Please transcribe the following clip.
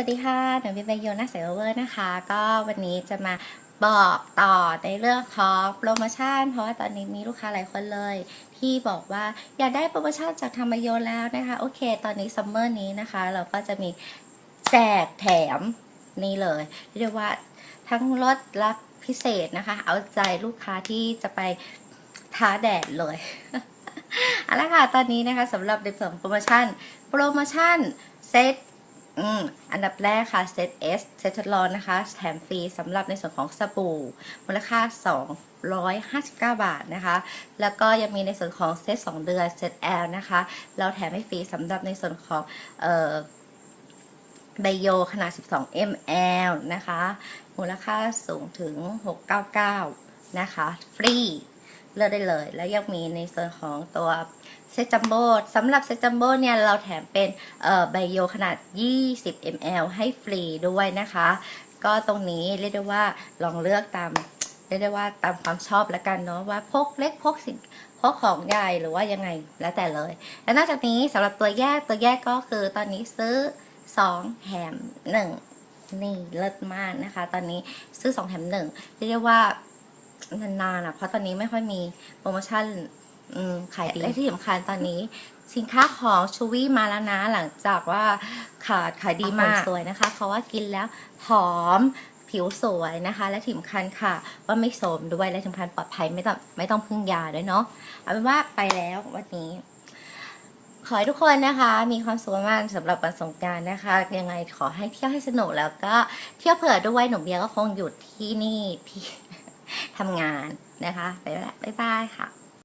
วัสดีค่ะหนูเป็นเบโยนาเซเวอร์นะคะ ก็วันนี้จะมาบอกต่อในเรื่องของโปรโมชั่น เพราะว่าตอนนี้มีลูกค้าหลายคนเลย ที่บอกว่าอยากได้โปรโมชั่นจากธรรมโยแล้วนะคะ โอเค ตอนนี้ซัมเมอร์นี้นะคะ เราก็จะมีแจกแถมนี่เลย เรียกว่าทั้งลดและพิเศษนะคะ เอาใจลูกค้าที่จะไปท้าแดดเลยเอาละค่ะ ตอนนี้นะคะสำหรับในส่วนของโปรโมชั่น โปรโมชั่นเซต อืมอันดับแรกค่ะเซต S เซตทดลองนะคะ แถมฟรีสำหรับในส่วนของสบู่มูลค่า 259 บาทนะคะ แล้วก็ยังมีในส่วนของเซต2 เดือนเซต L นะคะ เราแถมให้ฟรีสำหรับในส่วนของเอ่อไบโยขนาด 12 ml นะคะ มูลค่าสูงถึง 699 นะคะ ฟรี เลือกได้เลย แล้วยังมีในส่วนของตัวเซตจัมโบ้สำหรับเซตจัมโบ้เนี่ยเราแถมเป็นไบโยขนาด 20 ml ให้ฟรีด้วยนะคะ ก็ตรงนี้เรียกได้ว่าลองเลือกตามเรียกได้ว่าตามความชอบแล้วกันเนาะว่าพกเล็กพกสิ่งพกของใหญ่หรือว่ายังไงแล้วแต่เลย และนอกจากนี้สำหรับตัวแยกตัวแยกก็คือตอนนี้ซื้อ 2 แถม1นี่เลิศมากนะคะ ตอนนี้ซื้อ 2 แถม1เรียกได้ว่า นานๆอะเพราะตอนนี้ไม่ค่อยมีโปรโมชั่นอืมขายดีและที่สำคัญตอนนี้สินค้าของชูวี่มาแล้วนะ หลังจากว่าขาดขายดีมากสวยนะคะ เพราะว่ากินแล้วหอมผิวสวยนะคะ และที่สำคัญค่ะ ว่าไม่โสมด้วยและที่สำคัญปลอดภัยไม่ต้องไม่ต้องพึ่งยาด้วยเนาะเอาเป็นว่าไปแล้ววันนี้ขอให้ทุกคนนะคะ มีความสุขมากสำหรับวันสงกรารนะคะ ยังไงขอให้เที่ยวให้สนุกแล้วก็เที่ยวเผื่อด้วยหนุ่มเบียร์ก็คงหยุดที่นี่ที่ ทำงานนะคะ ไปแล้วบ๊ายบายค่ะ